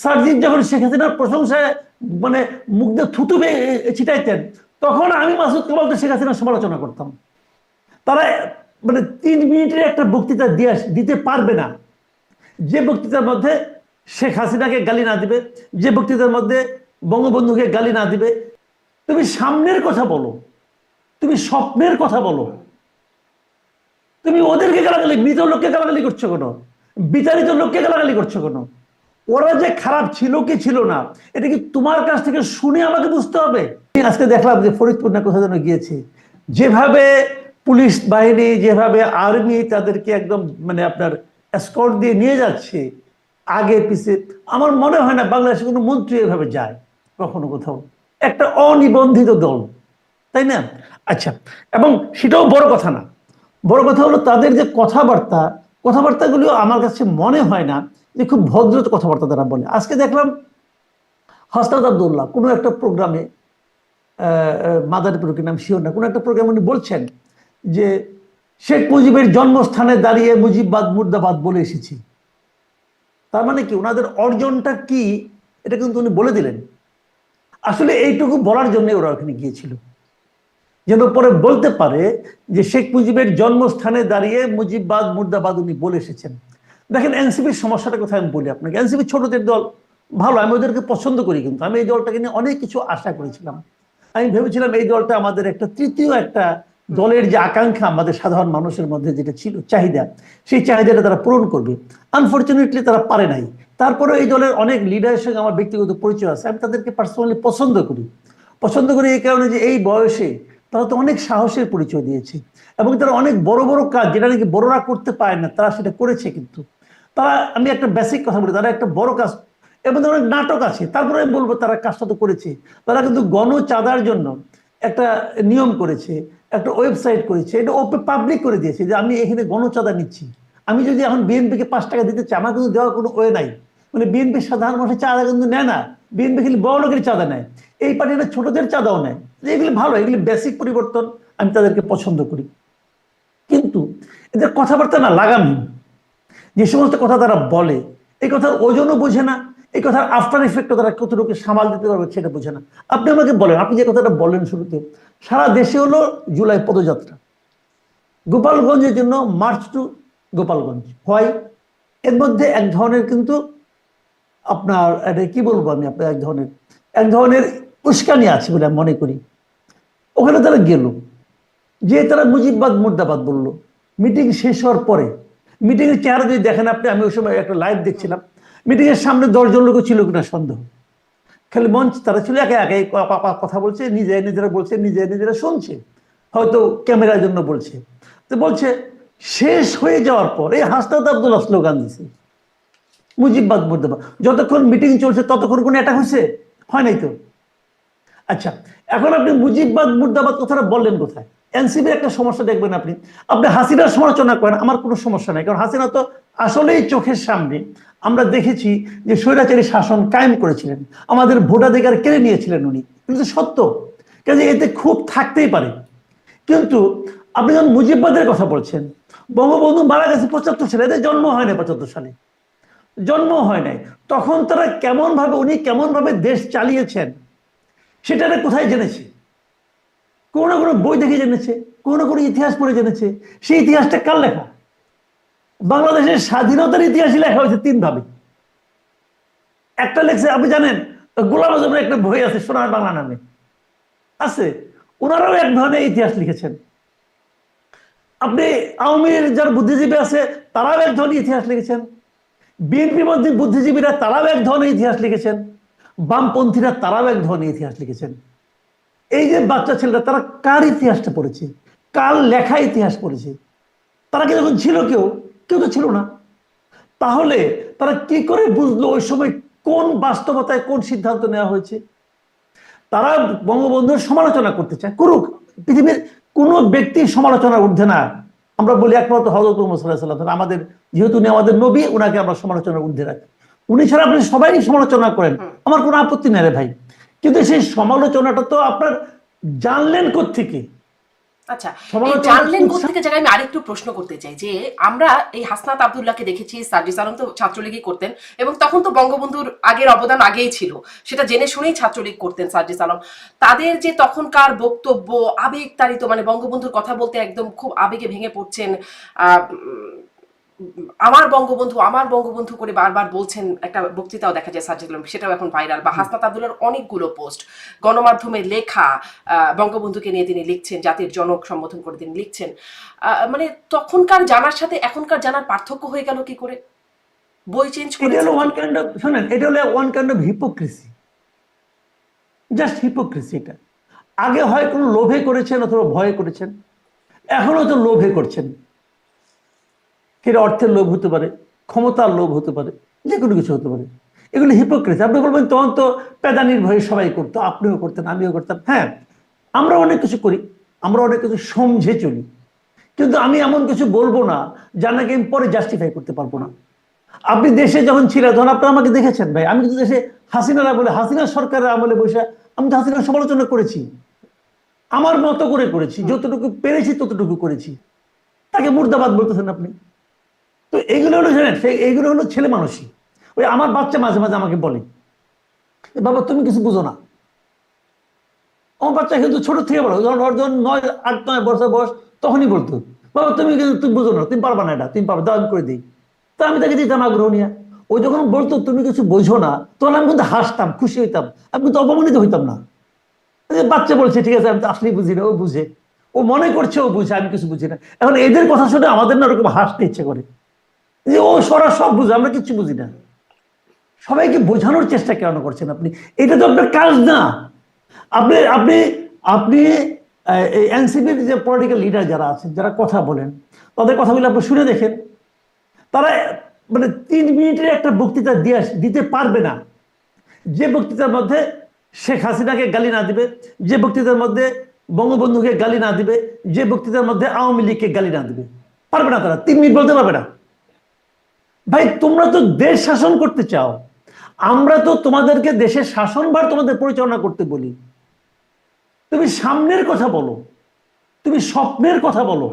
সার্জিৎ যখন শেখ হাসিনার প্রশংসায় মানে দিয়ে থুতু ছিটাইতেন, তখন আমি মাসুদ কামালকে শেখ হাসিনার সমালোচনা করতাম। তারা মানে তিন মিনিটের একটা বক্তৃতা দিয়ে দিতে পারবে না। যে বক্তৃতার মধ্যে শেখ হাসিনাকে গালি না দিবে, যে বক্তৃতার মধ্যে বঙ্গবন্ধুকে গালি না দিবে, তুমি সামনের কথা বলো, তুমি স্বপ্নের কথা বলো। তুমি ওদেরকে গালাগালি, মৃত লোককে গালাগালি করছ কেন? বিতাড়িত লোককে গালাগালি করছ কেন? ওরা যে খারাপ ছিল কি ছিল না, এটা কি তোমার কাছ থেকে শুনে আমাকে বুঝতে হবে? আজকে দেখলাম যে ফরিদপুর না কোথাও যেন গিয়েছে। যেভাবে পুলিশ বাহিনী, যেভাবে আর্মি তাদেরকে একদম মানে আপনার স্কট দিয়ে নিয়ে যাচ্ছে, আগে পিছে, আমার মনে হয় না বাংলাদেশে কোনো মন্ত্রী এভাবে যায়, কখনো কোথাও। একটা অনিবন্ধিত দল, তাই না? আচ্ছা এবং সেটাও বড় কথা না। বড় কথা হলো তাদের যে কথাবার্তা কথাবার্তাগুলো আমার কাছে মনে হয় না যে খুব ভদ্র কথাবার্তা তারা বলে। আজকে দেখলাম হাসনাদ আবদুল্লাহ কোনো একটা প্রোগ্রামে মাদারীপুর নাম? শিওর না। কোনো একটা প্রোগ্রামে উনি বলছেন যে, শেখ মুজিবের জন্মস্থানে দাঁড়িয়ে মুজিববাদ মুর্দাবাদ বলে এসেছি। তার মানে কি? ওনাদের অর্জনটা কি? এটা কিন্তু উনি বলে দিলেন। আসলে এইটুকু বলার জন্য ওরা ওখানে গিয়েছিল। যেন পরে বলতে পারে যে শেখ মুজিবের জন্মস্থানে দাঁড়িয়ে মুজিববাদ, মুর্দাবাদ উনি বলে এসেছেন। দেখেন, এনসিপির সমস্যাটা কোথায় আমি বলি আপনাকে। এনসিপি ছোটদের দল, ভালো, আমি ওদেরকে পছন্দ করি কিন্তু। আমি এই দলটাকে নিয়ে অনেক কিছু আশা করেছিলাম। আমি ভেবেছিলাম এই দলটা আমাদের একটা তৃতীয় একটা দলের যে আকাঙ্ক্ষা আমাদের সাধারণ মানুষের মধ্যে যেটা ছিল, চাহিদা, সেই চাহিদাটা তারা পূরণ করবে। আনফর্চুনেটলি তারা পারে নাই। তারপরে এই দলের অনেক লিডারের সঙ্গে আমার ব্যক্তিগত পরিচয় আছে। আমি তাদেরকে পার্সোনালি পছন্দ করি। পছন্দ করি এই কারণে যে এই বয়সে তারা তো অনেক সাহসের পরিচয় দিয়েছে এবং তারা অনেক বড় বড় কাজ যেটা নাকি বড়রা করতে পারে না, তারা সেটা করেছে কিন্তু। তারা, আমি একটা বেসিক কথা বলি, তারা একটা বড় কাজ এবং অনেক নাটক আছে, তারপরে আমি বলব তারা কাজটা তো করেছে। তারা কিন্তু গণ চাঁদার জন্য একটা নিয়ম করেছে, একটা ওয়েবসাইট করেছে, এটা ওপে পাবলিক করে দিয়েছে যে আমি এখানে গণচাঁদা নিচ্ছি। আমি যদি এখন বিএনপিকে পাঁচ টাকা দিতে চাই, আমার কিন্তু দেওয়ার কোনো ওয়ে নাই। মানে বিএনপির সাধারণ মানুষের চাঁদা কিন্তু নেয় না। বিএনপি খালি বড় লোকের চাঁদা নেয়। এই পার্টিটা ছোটদের চাঁদাও নেয়। এগুলি ভালো, এগুলি বেসিক পরিবর্তন আমি তাদেরকে পছন্দ করি। কিন্তু এদের কথাবার্তা না লাগামহীন যে সমস্ত কথা তারা বলে, এই কথার ওজনও বোঝে না, এই কথার আফটার ইফেক্টও তারা কতটুকু সামাল দিতে পারবে সেটা বোঝে না। আপনি আমাকে বলেন, আপনি যে কথাটা বলেন শুরুতে, সারা দেশে হলো জুলাই পদযাত্রা। গোপালগঞ্জের জন্য মার্চ টু গোপালগঞ্জ। হয় এর মধ্যে এক ধরনের কিন্তু আপনার, এটা কি বলব আমি আপনার, এক ধরনের এক ধরনের উস্কানি আছে বলে আমি মনে করি। ওখানে তারা গেল। যে তারা মুজিববাদ, মুর্দাবাদ বলল। মিটিং শেষ হওয়ার পরে মিটিংয়ের চেহারা যদি দেখেন আপনি, আমি ওই সময় একটা লাইভ দেখছিলাম। মিটিংয়ের সামনে দশজন লোক ছিল কিনা সন্দেহ। খালি মঞ্চ, তারা ছিল একে একে কথা বলছে, নিজে, নিজেরা বলছে, নিজে, নিজেরা শুনছে। হয়তো ক্যামেরার জন্য বলছে। তো বলছে, শেষ হয়ে যাওয়ার পর, এই হাসনাত আব্দুল্লাহ স্লোগান দিছে। মুজিববাদ মুর্দাবাদ যতক্ষণ মিটিং চলছে, ততক্ষণ কোনো অ্যাটাক হয়েছে হয় নাই তো? আচ্ছা এখন আপনি মুজিববাদ মুর্দাবাদ কথাটা বললেন কোথায়? এনসিবির একটা সমস্যা দেখবেন আপনি। আপনি হাসিনার সমালোচনা করেন, আমার কোনো সমস্যা নাই। কারণ হাসিনা তো আসলেই চোখের সামনে আমরা দেখেছি যে স্বৈরাচারী শাসন কায়েম করেছিলেন। আমাদের ভোটাধিকার কেড়ে নিয়েছিলেন উনি। কিন্তু সত্য। কাজে এতে খুব থাকতেই পারে। কিন্তু আপনি যখন মুজিববাদের কথা বলছেন, বঙ্গবন্ধু মারা গেছে পঁচাত্তর সালে, এদের জন্ম হয় না পঁচাত্তর সালে। জন্ম হয় নাই। তখন তারা কেমন ভাবে উনি কেমন ভাবে দেশ চালিয়েছেন, সেটা কোথায় জেনেছে? কোনো না কোনো বই দেখে জেনেছে, কোনো না কোনো ইতিহাস পড়ে জেনেছে। সেই ইতিহাসটা কার লেখা? বাংলাদেশের স্বাধীনতার ইতিহাসই লেখা হয়েছে তিন ভাবে একটা লেখছে, আপনি জানেন, গোলাম আজমের একটা বই আছে, সোনার বাংলা নামে। আছে। ওনারাও এক ধরনের ইতিহাস লিখেছেন। আপনি আওয়ামী যারা বুদ্ধিজীবী আছে, তারাও এক ধরনের ইতিহাস লিখেছেন। বিএনপির মধ্যে বুদ্ধিজীবীরা তারাও এক ধরনের ইতিহাস লিখেছেন, বামপন্থীরা তারাও এক ধরনের ইতিহাস লিখেছেন। এই যে বাচ্চা ছেলেরা, তারা কার ইতিহাসটা পড়েছে? কার লেখা ইতিহাস পড়েছে? তারা কি যখন ছিল কেউ? কেউ তো ছিল না। তাহলে তারা কি করে বুঝলো ওই সময় কোন বাস্তবতায় কোন সিদ্ধান্ত নেওয়া হয়েছে? তারা বঙ্গবন্ধুর সমালোচনা করতে চায়, করুক। পৃথিবীর কোনো ব্যক্তির সমালোচনা ঊর্ধ্বে না। আমরা বলি একমাত্র হজরত মোহাম্মদ আমাদের যেহেতু উনি আমাদের নবী ওনাকে আমরা সমালোচনার ঊর্ধ্বে রাখি। উনি ছাড়া আপনি সবাই সমালোচনা করেন। আমার কোনো আপত্তি নেই রে ভাই। কিন্তু সেই সমালোচনাটা তো আপনার জানলেন থেকে আচ্ছা জানলেন উৎসাহ- থেকে জায়গায় আমি আরেকটু প্রশ্ন করতে চাই যে আমরা এই হাসনাত আব্দুল্লাহকে দেখেছি সার্জিস আলম তো ছাত্রলীগই করতেন এবং তখন তো বঙ্গবন্ধুর আগের অবদান আগেই ছিল। সেটা জেনে শুনেই ছাত্রলীগ করতেন সার্জিস আলম। তাদের যে তখনকার বক্তব্য আবেগ তাড়িত মানে বঙ্গবন্ধুর কথা বলতে একদম খুব আবেগে ভেঙে পড়ছেন আমার বঙ্গবন্ধু আমার বঙ্গবন্ধু করে বারবার বলছেন একটা বক্তৃতাও দেখা যায় সার্জিস সেটাও এখন ভাইরাল বা হাসনাত আব্দুল্লার অনেকগুলো পোস্ট গণমাধ্যমে লেখা বঙ্গবন্ধুকে নিয়ে তিনি লিখছেন জাতির জনক সম্বোধন করে তিনি লিখছেন। মানে তখনকার জানার সাথে এখনকার জানার পার্থক্য হয়ে গেল কি করে? বই চেঞ্জ এটা হলো করে? ওয়ান কাইন্ড অফ শোনেন এটা হলো one kind of hypocrisy just hypocrisy এটা। আগে হয় কোনো লোভে করেছেন অথবা ভয়ে করেছেন। এখনও তো লোভে করছেন। সেটা অর্থের লোভ হতে পারে, ক্ষমতার লোভ হতে পারে যে কোনো কিছু হতে পারে। এগুলো হিপোক্রেসি আপনি বলবেন, তখন তো পেদানির ভয়ে সবাই করতো, আপনিও করতেন, আমিও করতাম। হ্যাঁ আমরা অনেক কিছু করি, আমরা অনেক কিছু সমঝে চলি। কিন্তু আমি এমন কিছু বলব না যা নাকি আমি পরে জাস্টিফাই করতে পারব না। আপনি দেশে যখন ছিলেন, তখন আপনি আমাকে দেখেছেন ভাই, আমি কিন্তু দেশে হাসিনারা বলে হাসিনা সরকারের আমলে বসে আমি তো হাসিনার সমালোচনা করেছি। আমার মতো করে করেছি, যতটুকু পেরেছি ততটুকু করেছি। তাকে মুর্দাবাদ বলতেছেন আপনি। তো এগুলো হলো জানেন এইগুলো হলো ছেলে মানুষই। ওই আমার বাচ্চা মাঝে মাঝে আমাকে বলে বাবা, তুমি কিছু বুঝো না। আমার বাচ্চা কিন্তু ছোট থেকে বলো যখন ওর যখন নয়, আট, নয় বছর বয়স, তখনই বলতো, বাবা, তুমি কিন্তু তুমি বুঝো না, তুমি পারবা না এটা, তুমি পারবা, দাও, আমি করে দিই। তো আমি তাকে দিতাম আগ্রহ নিয়ে। ও যখন বলতো, তুমি কিছু বোঝো না, তখন আমি কিন্তু হাসতাম, খুশি হইতাম। আমি কিন্তু অপমানিত হইতাম না। বাচ্চা বলছে, ঠিক আছে, আমি তো আসলেই বুঝি না, ও বুঝে। ও মনে করছে, ও বুঝে, আমি কিছু বুঝি না। এখন এদের কথা শুনে আমাদের না ওরকম হাসতে ইচ্ছে করে। যে, ও, সরা, সব বুঝে, আমরা কিচ্ছু বুঝি না। সবাইকে বোঝানোর চেষ্টা কেন করছেন আপনি? এটা তো আপনার কাজ না। আপনি আপনি আপনি এই এনসিপির যে পলিটিক্যাল লিডার যারা আছেন, যারা কথা বলেন, তাদের কথাগুলো আপনি শুনে দেখেন। তারা মানে তিন মিনিটের একটা বক্তৃতা দিয়ে দিতে পারবে না। যে বক্তৃতার মধ্যে শেখ হাসিনাকে গালি না দিবে, যে বক্তৃতার মধ্যে বঙ্গবন্ধুকে গালি না দিবে, যে বক্তৃতার মধ্যে আওয়ামী লীগকে গালি না দিবে, পারবে না তারা। তিন মিনিট বলতে পারবে না। ভাই, তোমরা তো দেশ শাসন করতে চাও। আমরা তো তোমাদেরকে দেশের শাসনভার তোমাদের পরিচালনা করতে বলি। তুমি সামনের কথা বলো। তুমি স্বপ্নের কথা বলো।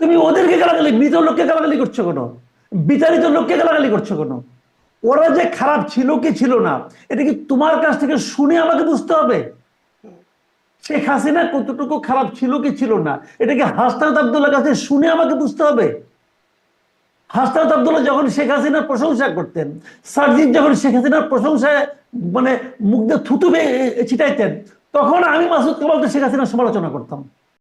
তুমি ওদেরকে গালাগালি, মৃত লোককে গালাগালি করছ কেন? বিতাড়িত লোককে গালাগালি করছ কেন? ওরা যে খারাপ ছিল কি ছিল না, এটা কি তোমার কাছ থেকে শুনে আমাকে বুঝতে হবে? শেখ হাসিনা কতটুকু খারাপ ছিল কি ছিল না, এটা কি হাসনাত আবদুল্লাহ কাছে শুনে আমাকে বুঝতে হবে? হাসনাত আবদুল্লাহ যখন শেখ হাসিনার প্রশংসা করতেন সার্জিৎ যখন শেখ হাসিনার প্রশংসায় মানে দিয়ে থুতু ছিটাইতেন, তখন আমি মাসুদ কামালকে শেখ হাসিনার সমালোচনা করতাম।